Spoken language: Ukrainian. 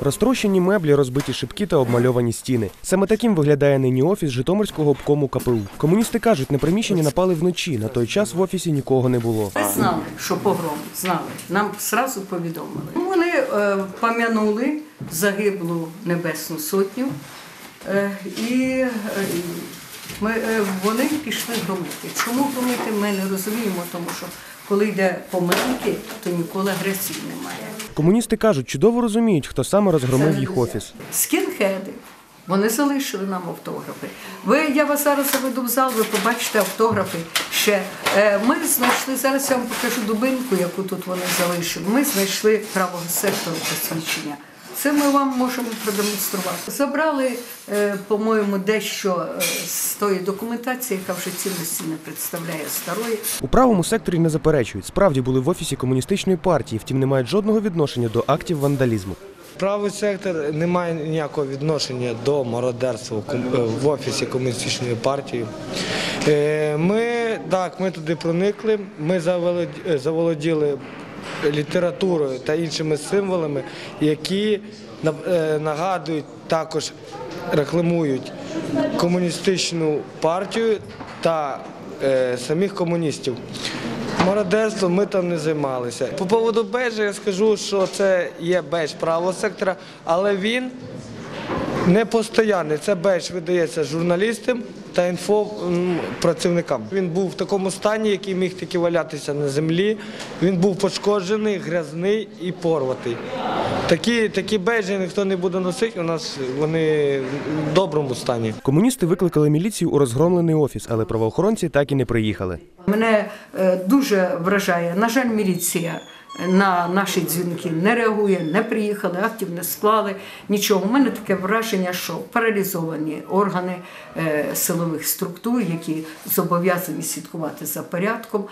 Розтрощені меблі, розбиті шибки та обмальовані стіни. Саме таким виглядає нині офіс Житомирського обкому КПУ. Комуністи кажуть, на приміщенні напали вночі. На той час в офісі нікого не було. Ми знали, що погром, знали. Нам зразу повідомили. Вони е, пом'янули загиблу Небесну Сотню, е, і е, ми, е, вони пішли громити. Чому громити, ми не розуміємо, тому що коли йде помилки, то ніколи агресії немає. Комуністи кажуть, чудово розуміють, хто саме розгромив їх офіс. Скінхеди. Вони залишили нам автографи. Ви, я вас зараз заведу в зал, ви побачите автографи ще. Е, Ми знайшли, зараз я вам покажу дубинку, яку тут вони залишили. Ми знайшли правого сектору посвідчення. Це ми вам можемо продемонструвати. Забрали, е, по-моєму, дещо е, з тої документації, яка вже цінності не представляє старої. У правому секторі не заперечують. Справді були в офісі комуністичної партії, втім не мають жодного відношення до актів вандалізму. Правий сектор не має ніякого відношення до мародерства в е, офісі комуністичної партії. Ми так, ми туди проникли, ми заволод- заволоділи літературою та іншими символами, які е, нагадують також рекламують комуністичну партію та е, самих комуністів. Мародерством ми там не займалися. По поводу бежа я скажу, що це є беж правого сектора, але він не постоянний. Це беж видається журналістам та інфопрацівникам. Він був в такому стані, який міг тільки валятися на землі. Він був пошкоджений, грязний і порватий. Такі, такі бежі ніхто не буде носити, у нас вони в доброму стані. Комуністи викликали міліцію у розгромлений офіс, але правоохоронці так і не приїхали. Мене е, дуже вражає. На жаль, міліція на наші дзвінки не реагує, не приїхали, актів не склали. Нічого. У мене таке враження, що паралізовані органи е, силових структур, які зобов'язані слідкувати за порядком.